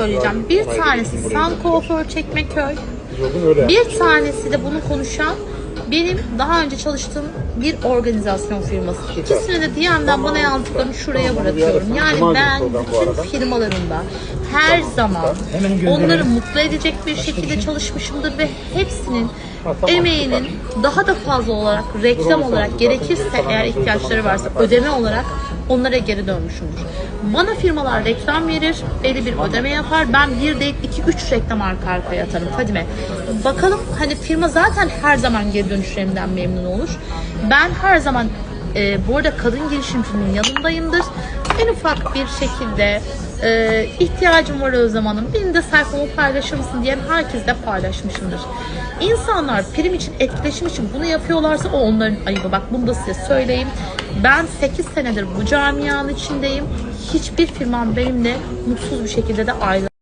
söyleyeceğim. Bir tanesi San Kuaför Çekmeköy. Bir tanesi de bunu konuşan benim daha önce çalıştığım bir organizasyon firması. İkisine de DM'den bana yazdıklarını şuraya bırakıyorum. Yani ben bütün firmalarımda her zaman onları mutlu edecek bir şekilde çalışmışımdır ve hepsinin emeğinin daha da fazla olarak reklam olarak gerekirse eğer ihtiyaçları varsa ödeme olarak onlara geri dönmüşümdür. Bana firmalar reklam verir, belli bir ödeme yapar. Ben bir değil iki üç reklam arka arkaya atarım Fadime. Bakalım hani firma zaten her zaman geri dönüşlerimden memnun olur. Ben her zaman e, bu arada kadın girişimcinin yanındayımdır. En ufak bir şekilde e, ihtiyacım var Özlem Hanım. Benim de sayfamı paylaşır mısın diyen herkesle paylaşmışımdır. İnsanlar prim için, etkileşim için bunu yapıyorlarsa o onların ayıbı. Bak bunu da size söyleyeyim. Ben 8 senedir bu camianın içindeyim. Hiçbir firmam benimle mutsuz bir şekilde de ayrı